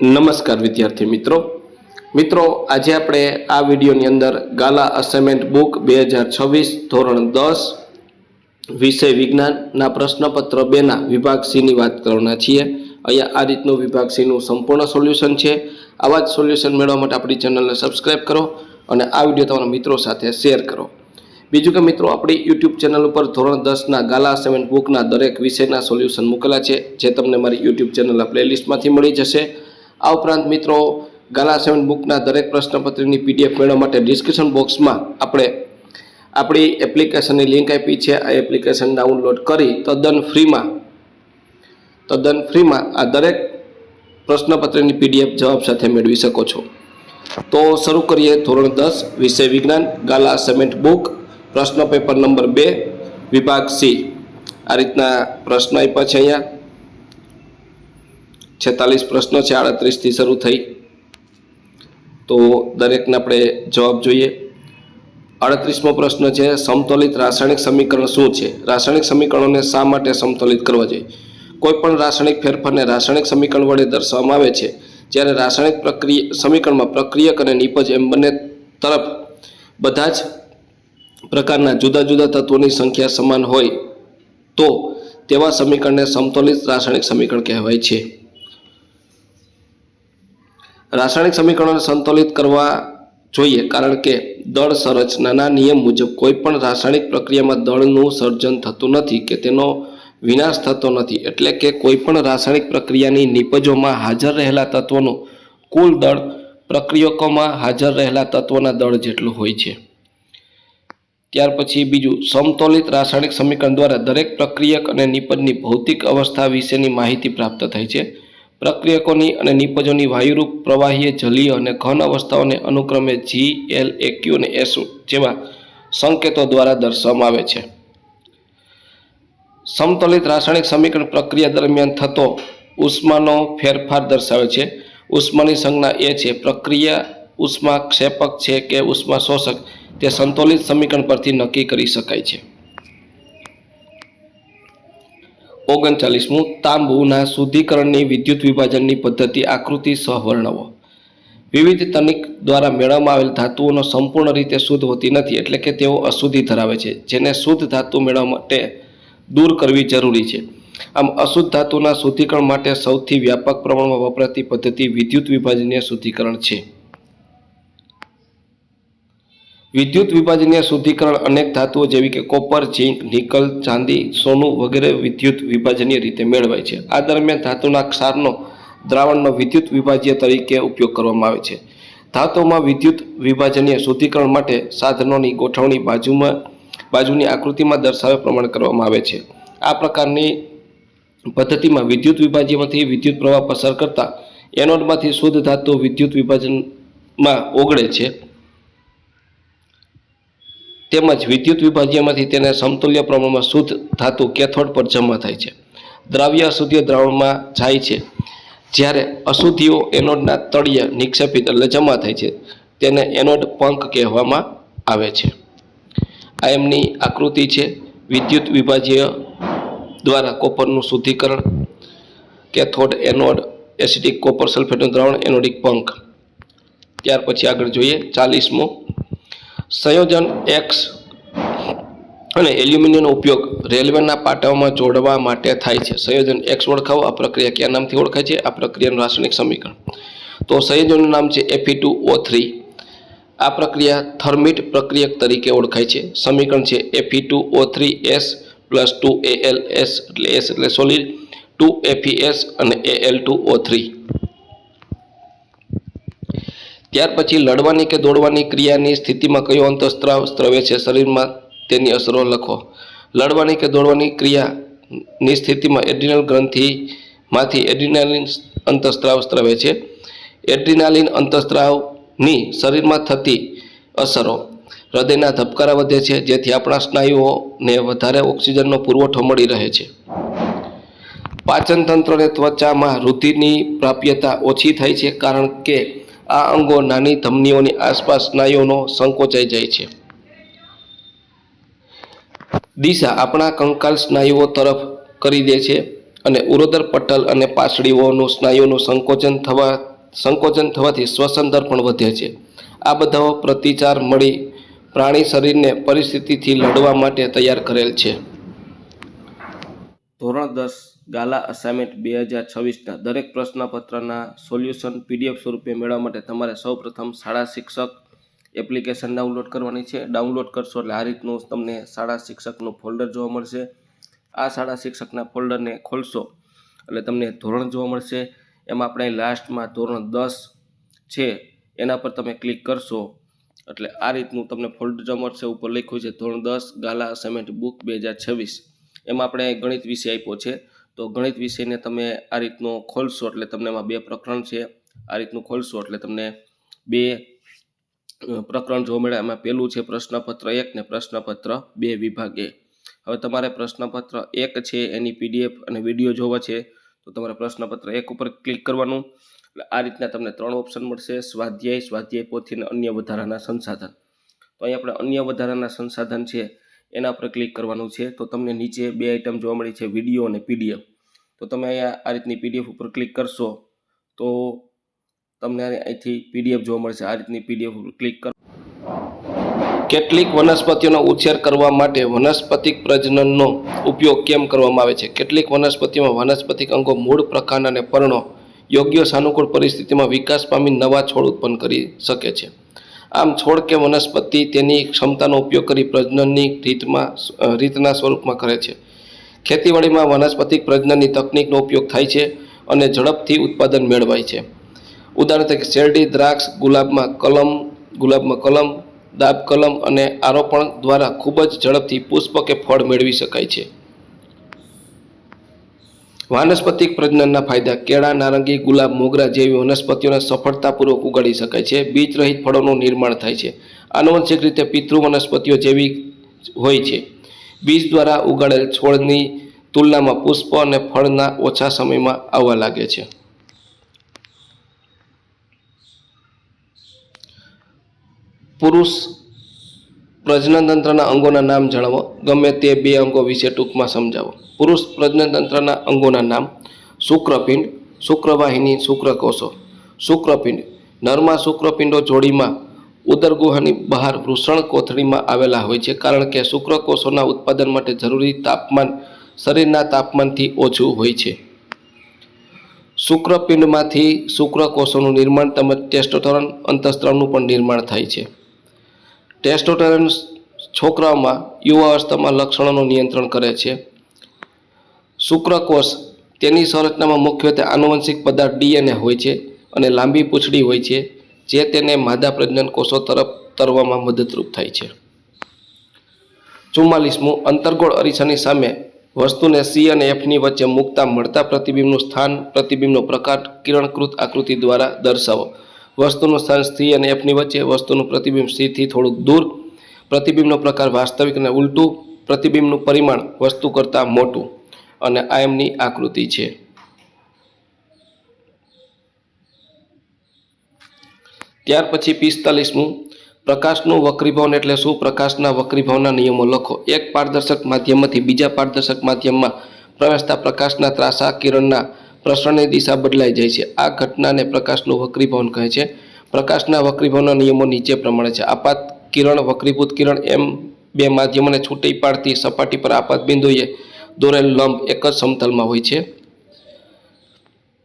નમસ્કાર વિદ્યાર્થી મિત્રો. મિત્રો, આજે આપણે આ વિડીયોની અંદર ગાલા અસાઇનમેન્ટ બુક બે હજાર છવ્વીસ ધોરણ દસ વિષય વિજ્ઞાનના પ્રશ્નપત્ર બેના વિભાગ સીની વાત કરવાના છીએ. અહીંયા આ રીતનું વિભાગ સીનું સંપૂર્ણ સોલ્યુશન છે. આવા જ સોલ્યુશન મેળવવા માટે આપણી ચેનલને સબસ્ક્રાઇબ કરો અને આ વીડિયો તમારા મિત્રો સાથે શેર કરો. બીજું કે મિત્રો, આપણી યુટ્યુબ ચેનલ ઉપર ધોરણ દસના ગાલા અસાઇનમેન્ટ બુકના દરેક વિષયના સોલ્યુશન મૂકેલા છે. જે તમને મારી યુટ્યુબ ચેનલના પ્લેલિસ્ટમાંથી મળી જશે. આ ઉપરાંત મિત્રો, ગાલા સેવન બુકના દરેક પ્રશ્નપત્રની પીડીએફ મેળવવા માટે ડિસ્ક્રિપ્શન બોક્સમાં આપણે આપણી એપ્લિકેશનની લિંક આપી છે. આ એપ્લિકેશન ડાઉનલોડ કરી તદ્દન ફ્રીમાં તદ્દન ફ્રીમાં આ દરેક પ્રશ્નપત્રની પીડીએફ જવાબ સાથે મેળવી શકો છો. તો શરૂ કરીએ ધોરણ દસ, વિષય વિજ્ઞાન, ગાલા સેમેન્ટ બુક, પ્રશ્ન પેપર નંબર બે, વિભાગ સી. આ રીતના પ્રશ્ન આપ્યા છે અહીંયા. છેતાલીસ પ્રશ્નો છે, આડત્રીસથી શરૂ થઈ. તો દરેકને આપણે જવાબ જોઈએ. અડત્રીસમો પ્રશ્ન છે, સમતોલિત રાસાયણિક સમીકરણ શું છે? રાસાયણિક સમીકરણોને શા માટે સમતોલિત કરવા જોઈએ? કોઈપણ રાસાયણિક ફેરફારને રાસાયણિક સમીકરણ વડે દર્શાવવામાં આવે છે, જ્યારે રાસાયણિક પ્રક્રિયા, સમીકરણમાં પ્રક્રિયક અને નિપજ એમ બંને તરફ બધા જ પ્રકારના જુદા જુદા તત્વોની સંખ્યા સમાન હોય, તો તેવા સમીકરણને સમતોલિત રાસાયણિક સમીકરણ કહેવાય છે. રાસાયણિક સમીકરણોને સંતુલિત કરવા જોઈએ, કારણ કે દળ સંરચનાના નિયમ મુજબ કોઈ પણ રાસાયણિક પ્રક્રિયામાં દળનું સર્જન થતું નથી કે તેનો વિનાશ થતો નથી. એટલે કે કોઈ પણ રાસાયણિક પ્રક્રિયાની નિપજોમાં હાજર રહેલા તત્વોનું કુલ દળ પ્રક્રિયકોમાં હાજર રહેલા તત્વોના દળ જેટલું હોય છે. ત્યાર પછી બીજું, સમતોલિત રાસાયણિક સમીકરણ દ્વારા દરેક પ્રક્રિયક અને નિપજની ભૌતિક અવસ્થા વિશેની માહિતી પ્રાપ્ત થાય છે. પ્રક્રિયકોની અને નિપજોની વાયુરૂપ પ્રવાહીય જલીય અને ઘન અવસ્થાઓને અનુક્રમે જી એલ એક્યુ અને એસ જેવા સંકેતો દ્વારા દર્શાવવામાં આવે છે. સમતોલિત રાસાયણિક સમીકરણ પ્રક્રિયા દરમિયાન થતો ઉષ્માનો ફેરફાર દર્શાવે છે. ઉષ્માની સંજ્ઞા એ છે, પ્રક્રિયા ઉષ્મા ક્ષેપક છે કે ઉષ્મા શોષક તે સંતુલિત સમીકરણ પરથી નક્કી કરી શકાય છે. ઓગણચાલીસમું તાંબુના શુદ્ધિકરણની વિદ્યુત વિભાજનની પદ્ધતિ આકૃતિ સહ વર્ણવો વિવિધ તનિક દ્વારા મેળવવામાં આવેલ ધાતુઓનો સંપૂર્ણ રીતે શુદ્ધ હોતી નથી, એટલે કે તેઓ અશુદ્ધિ ધરાવે છે, જેને શુદ્ધ ધાતુ મેળવવા માટે દૂર કરવી જરૂરી છે. આમ, અશુદ્ધ ધાતુના શુદ્ધિકરણ માટે સૌથી વ્યાપક પ્રમાણમાં વપરાતી પદ્ધતિ વિદ્યુત વિભાજનીય શુદ્ધિકરણ છે. વિદ્યુત વિભાજનીય શુદ્ધિકરણ અનેક ધાતુઓ જેવી કે કોપર, ઝીંક, નિકલ, ચાંદી, સોનું વગેરે વિદ્યુત વિભાજનીય રીતે મેળવાય છે. આ દરમિયાન ધાતુના ક્ષારનો, દ્રાવણનો વિદ્યુત વિભાજ્ય તરીકે ઉપયોગ કરવામાં આવે છે. ધાતુમાં વિદ્યુત વિભાજનીય શુદ્ધિકરણ માટે સાધનોની ગોઠવણી બાજુમાં, બાજુની આકૃતિમાં દર્શાવ્યા પ્રમાણે કરવામાં આવે છે. આ પ્રકારની પદ્ધતિમાં વિદ્યુત વિભાજ્યમાંથી વિદ્યુત પ્રવાહ પસાર કરતા એનોડમાંથી શુદ્ધ ધાતુ વિદ્યુત વિભાજનમાં ઓગળે છે. તેમજ વિદ્યુત વિભાજ્યમાંથી તેને સમતુલ્ય પ્રમાણમાં શુદ્ધ ધાતુ કેથોડ પર જમા થાય છે. દ્રાવ્ય અશુદ્ધિ દ્રાવણમાં જાય છે. જ્યારે અશુદ્ધિઓ એનોડના તળિયે નિક્ષેપિત એટલે જમા થાય છે, તેને એનોડ પંક કહેવામાં આવે છે. આ એમની આકૃતિ છે વિદ્યુત વિભાજ્ય દ્વારા કોપરનું શુદ્ધિકરણ, કેથોડ એનોડ એસિડિક કોપર સલ્ફેટનું દ્રાવણ, એનોડિક પંક. ત્યાર પછી આગળ જોઈએ ચાલીસમું સંયોજન એક્સ અને એલ્યુમિનિયમનો ઉપયોગ રેલવેના પાટાઓમાં જોડવા માટે થાય છે. સંયોજન એક્સ ઓળખાવો. આ પ્રક્રિયા કયા નામથી ઓળખાય છે? આ પ્રક્રિયાનું રાસાયણિક સમીકરણ. તો સંયોજનનું નામ છે એફી ટુ ઓ થ્રી આ પ્રક્રિયા થર્મિટ પ્રક્રિયક તરીકે ઓળખાય છે. સમીકરણ છે F E two O three S plus two A L S એટલે એસ એટલે solid two F E S અને A L two O three ત્યાર પછી લડવાની કે દોડવાની ક્રિયાની સ્થિતિમાં કયો અંતઃસ્ત્રાવ સ્ત્રવે છે શરીરમાં તેની અસરો લખો. લડવાની કે દોડવાની ક્રિયાની સ્થિતિમાં એડ્રિનલ ગ્રંથિમાંથી એડ્રિનાલિન અંતઃસ્ત્રાવ સ્ત્રવે છે. એડ્રિનાલિન અંતઃસ્ત્રાવની શરીરમાં થતી અસરો હૃદયના ધબકારા વધે છે, જેથી આપણા સ્નાયુઓને વધારે ઓક્સિજનનો પુરવઠો મળી રહે છે. પાચનતંત્ર અને ત્વચામાં રુધિરની પ્રાપ્યતા ઓછી થાય છે, કારણ કે આ અંગો નાની ધમનીઓની આસપાસ સ્નાયુઓનો સંકોચાઈ જાય છે. દિશા આપણા કંકાલ સ્નાયુઓ તરફ કરી દે છે અને ઉરોદર પટલ અને પાસળીઓનું સ્નાયુનું સંકોચન થવા, સંકોચન થવાથી શ્વસન દર પણ વધે છે. આ બધાઓ પ્રતિચાર મળી પ્રાણી શરીરને પરિસ્થિતિથી લડવા માટે તૈયાર કરેલ છે. ધોરણ દસ ગાલા અસાઇનમેન્ટ બે હજાર છવ્વીસના દરેક પ્રશ્નપત્રના સોલ્યુશન પીડીએફ સ્વરૂપે મેળવવા માટે તમારે સૌપ્રથમ શાળા શિક્ષક એપ્લિકેશન ડાઉનલોડ કરવાની છે. ડાઉનલોડ કરશો એટલે આ રીતનું તમને શાળા શિક્ષકનું ફોલ્ડર જોવા મળશે. આ શાળા શિક્ષકના ફોલ્ડરને ખોલશો એટલે તમને ધોરણ જોવા મળશે. એમાં આપણે લાસ્ટમાં ધોરણ દસ છે, એના પર તમે ક્લિક કરશો એટલે આ રીતનું તમને ફોલ્ડર જોવા મળશે. ઉપર લખ્યું છે ધોરણ દસ ગાલા અસાઇનમેન્ટ બુક બે હજાર છવ્વીસ. એમાં આપણે ગણિત વિષય આપ્યો છે. તો ગણિત વિષયને તમે આ રીતનો ખોલશો એટલે તમને એમાં બે પ્રકરણ છે. આ રીતનું ખોલશો એટલે તમને બે પ્રકરણ જોવા મળે. એમાં પહેલું છે પ્રશ્નપત્ર એક ને પ્રશ્નપત્ર બે વિભાગ. હવે તમારે પ્રશ્નપત્ર એક છે, એની પીડીએફ અને વીડિયો જોવા છે. તો તમારે પ્રશ્નપત્ર એક ઉપર ક્લિક કરવાનું. એટલે આ રીતના તમને ત્રણ ઓપ્શન મળશે. સ્વાધ્યાય સ્વાધ્યાય પોથી અને અન્ય વધારાના સંસાધન. તો અહીં આપણે અન્ય વધારાના સંસાધન છે. એના પર ક્લિક કરવાનું છે. તો તમને નીચે બે આઇટમ જોવા મળી છે વીડિયો અને પીડીએફ તો તમે અહીંયા આ રીતની પીડીએફ ઉપર ક્લિક કરશો, તો તમને અહીંથી પીડીએફ જોવા મળશે. આ રીતની પીડીએફ ઉપર ક્લિક કરો કેટલીક વનસ્પતિઓનો ઉછેર કરવા માટે વનસ્પતિક પ્રજનનનો ઉપયોગ કેમ કરવામાં આવે છે? કેટલીક વનસ્પતિઓમાં વનસ્પતિક અંગો મૂળ પ્રકાંડ અને પર્ણો યોગ્ય સાનુકૂળ પરિસ્થિતિમાં વિકાસ પામી નવા છોડ ઉત્પન્ન કરી શકે છે. આમ છોડ કે વનસ્પતિ તેની ક્ષમતાનો ઉપયોગ કરી પ્રજનનની રીતમાં રીતના સ્વરૂપમાં કરે છે. ખેતીવાડીમાં વનસ્પતિક પ્રજનનની તકનિકનો ઉપયોગ થાય છે અને ઝડપથી ઉત્પાદન મેળવાય છે. ઉદાહરણ તરીકે શેરડી, દ્રાક્ષ, ગુલાબમાં કલમ ગુલાબમાં કલમ દાબ કલમ અને આરોપણ દ્વારા ખૂબ જ ઝડપથી પુષ્પ કે ફળ મેળવી શકાય છે. વાનસ્પતિક પ્રજનનના ફાયદા. કેળા, નારંગી, ગુલાબ, મોગરા જેવી વનસ્પતિઓને સફળતાપૂર્વક ઉગાડી શકાય છે. બીજ રહિત ફળોનું નિર્માણ થાય છે. આનુવંશિક રીતે પિતૃ વનસ્પતિઓ જેવી હોય છે. બીજ દ્વારા ઉગાડેલ છોડની તુલનામાં પુષ્પ અને ફળના ઓછા સમયમાં આવવા લાગે છે. પુરુષ પ્રજનન તંત્રના અંગોના નામ જણાવો. ગમે તે બે અંગો વિશે ટૂંકમાં સમજાવો. પુરુષ પ્રજનનતંત્રના અંગોના નામ શુક્રપિંડ, શુક્રવાહિની, શુક્રકોષો. શુક્રપિંડ નરમાં શુક્રપિંડો જોડીમાં ઉદરગુહાની બહાર વૃષણ કોથળીમાં આવેલા હોય છે, કારણ કે શુક્રકોષોના ઉત્પાદન માટે જરૂરી તાપમાન શરીરના તાપમાનથી ઓછું હોય છે. શુક્રપિંડમાંથી શુક્રકોષોનું નિર્માણ તેમજ ટેસ્ટોસ્ટેરોન અંતઃસ્ત્રાવનું પણ નિર્માણ થાય છે. ટેસ્ટોસ્ટેરોન છોકરાઓમાં યુવા અવસ્થામાં લક્ષણોનું નિયંત્રણ કરે છે. શુક્રકોષ તેની સંરચનામાં મુખ્યત્વે આનુવંશિક પદાર્થ ડીએનએ હોય છે અને લાંબી પૂંછડી હોય છે, જે તેને માદા પ્રજનન કોષો તરફ તરવામાં મદદરૂપ થાય છે. ચુમ્માલીસમું, અંતર્ગોળ અરીસાની સામે વસ્તુને સી અને એફની વચ્ચે મૂકતા મળતા પ્રતિબિંબનું સ્થાન, પ્રતિબિંબનો પ્રકાર, કિરણકૃત આકૃતિ દ્વારા દર્શાવો. વસ્તુનું સ્થાન સી અને એફની વચ્ચે વસ્તુનું પ્રતિબિંબ સીથી થોડુંક દૂર. પ્રતિબિંબનો પ્રકાર વાસ્તવિક અને ઉલટું. પ્રતિબિંબનું પરિમાણ વસ્તુ કરતાં મોટું. અને આ આકૃતિ છે. ત્યાર પછી પિસ્તાલીસમું. પ્રકાશનું વક્રીભવન એટલે શું? પ્રકાશના વક્રીભવનના નિયમો લખો. એક પારદર્શક માધ્યમમાંથી બીજા પારદર્શક માધ્યમમાં પ્રવેશતા પ્રકાશના ત્રાસા કિરણના પ્રસરણની દિશા બદલાઈ જાય છે. આ ઘટનાને પ્રકાશનું વક્રીભવન કહે છે. પ્રકાશના વક્રીભવનના નિયમો નીચે પ્રમાણે છે. આપાત કિરણ, વક્રીભૂત કિરણ એમ બે માધ્યમોને છૂટી પાડતી સપાટી પર આપાત બિંદુએ દોરેલ લંબ એક જ સમતલમાં હોય છે.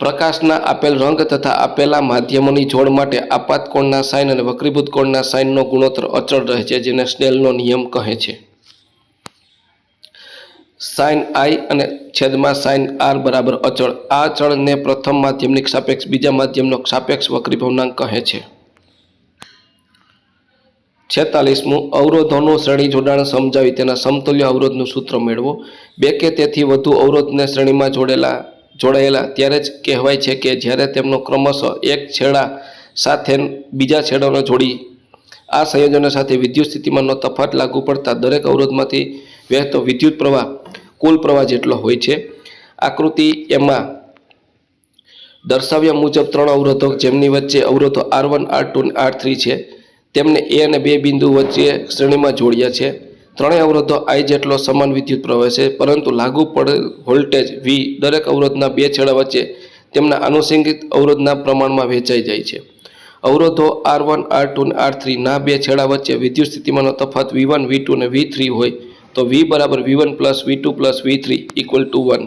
પ્રકાશના આપેલ રંગ તથા આપેલા માધ્યમોની જોડ માટે આપાત કોણના સાઇન અને વક્રીભૂત કોણના સાઇનનો ગુણોત્તર અચળ રહે છે, જેને સ્નેલનો નિયમ કહે છે. સાઇન આઈ અને છેદમાં સાઇન આર બરાબર અચળ. આ અચળને પ્રથમ માધ્યમની સાપેક્ષ, બીજા માધ્યમનો સાપેક્ષ વક્રીભવનાંક કહે છે. છેતાલીસમું, અવરોધોનું શ્રેણી જોડાણ સમજાવી તેના સમતુલ્ય અવરોધનું સૂત્ર મેળવો. બે કે તેથી વધુ અવરોધને શ્રેણીમાં જોડેલા, જોડાયેલા, ત્યારે જ કહેવાય છે કે જ્યારે તેમનો ક્રમશઃ એક છેડા સાથે બીજા છેડાને જોડી, આ સંયોજનો સાથે વિદ્યુત સ્થિતિમાનનો તફાત લાગુ પડતા દરેક અવરોધમાંથી વહેતો વિદ્યુત પ્રવાહ કુલ પ્રવાહ જેટલો હોય છે. આકૃતિ એમાં દર્શાવ્યા મુજબ ત્રણ અવરોધો, જેમની વચ્ચે અવરોધો R one R two R three છે. તેમને એ અને બે બિંદુ વચ્ચે શ્રેણીમાં જોડ્યા છે. ત્રણેય અવરોધો આઈ જેટલો સમાન વિદ્યુત પ્રવાહ છે, પરંતુ લાગુ પડેલ વોલ્ટેજ વી દરેક અવરોધના બે છેડા વચ્ચે તેમના આનુષંગિક અવરોધના પ્રમાણમાં વહેંચાઈ જાય છે. અવરોધો આર વન આર ટુ અને આર થ્રીના બે છેડા વચ્ચે વિદ્યુત સ્થિતિમાનનો તફાત વી વન વી ટુ અને વી થ્રી હોય. તો વી બરાબર V one plus V two plus V three equal to one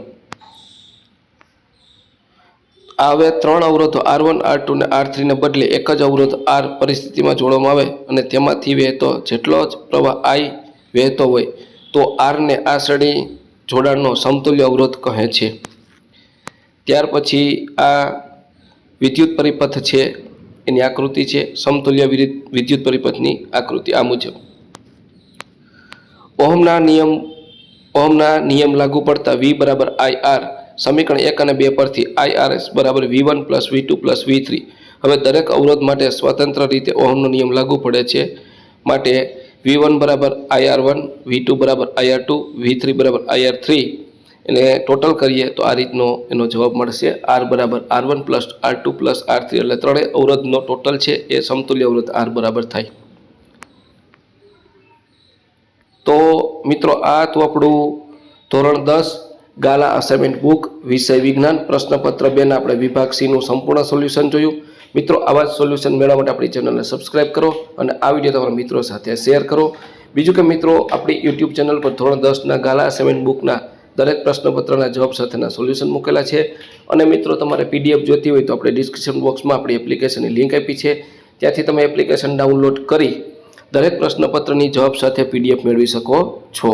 આ હવે ત્રણ અવરોધો આર વન આર ટુ ને આર થ્રીને બદલે એક જ અવરોધ આર પરિસ્થિતિમાં જોડવામાં આવે અને તેમાંથી વહેતો જેટલો જ પ્રવાહ આઈ વહેતો હોય તો આરને આ શ્રેણી જોડાણનો સમતુલ્ય અવરોધ કહે છે. ત્યાર પછી આ વિદ્યુત પરિપથ છે, એની આકૃતિ છે, સમતુલ્ય વિદ્યુત પરિપથની આકૃતિ આ મુજબ. ઓહમના નિયમ ઓહમના નિયમ લાગુ પડતા વી બરાબર આઈ આર સમીકરણ એક અને બે પરથી આઈ એસ બરાબર V one plus V two plus V three હવે દરેક અવરોધ માટે સ્વતંત્ર રીતે ઓહમનો નિયમ લાગુ પડે છે. માટે વી વન બરાબર I R one V two બરાબર I R two V three બરાબર આઈ આર થ્રી એને ટોટલ કરીએ તો આ રીતનો એનો જવાબ મળશે. આર બરાબર R one plus R two plus R three એટલે ત્રણેય અવરોધનો ટોટલ છે. એ સમતુલ્ય અવરોધ આર બરાબર થાય. તો મિત્રો, આ હતું આપણું ધોરણ દસ, ગાલા અસાઇનમેન્ટ બુક વિષય વિજ્ઞાન, પ્રશ્નપત્ર બેના આપણે વિભાગ સીનું સંપૂર્ણ સોલ્યુશન જોયું. મિત્રો, આવા સોલ્યુશન મેળવવા માટે આપણી ચેનલને સબસ્ક્રાઇબ કરો અને આ વીડિયો તમારા મિત્રો સાથે શેર કરો. બીજું કે મિત્રો, આપણી યુટ્યુબ ચેનલ પર ધોરણ દસના ગાલા અસાઇનમેન્ટ બુકના દરેક પ્રશ્નપત્રના જવાબ સાથેના સોલ્યુશન મૂકેલા છે. અને મિત્રો, તમારે પીડીએફ જોતી હોય તો આપણે ડિસ્ક્રિપ્શન બોક્સમાં આપણી એપ્લિકેશનની લિંક આપી છે. ત્યાંથી તમે એપ્લિકેશન ડાઉનલોડ કરી દરેક પ્રશ્નપત્રની જવાબ સાથે પીડીએફ મેળવી શકો છો.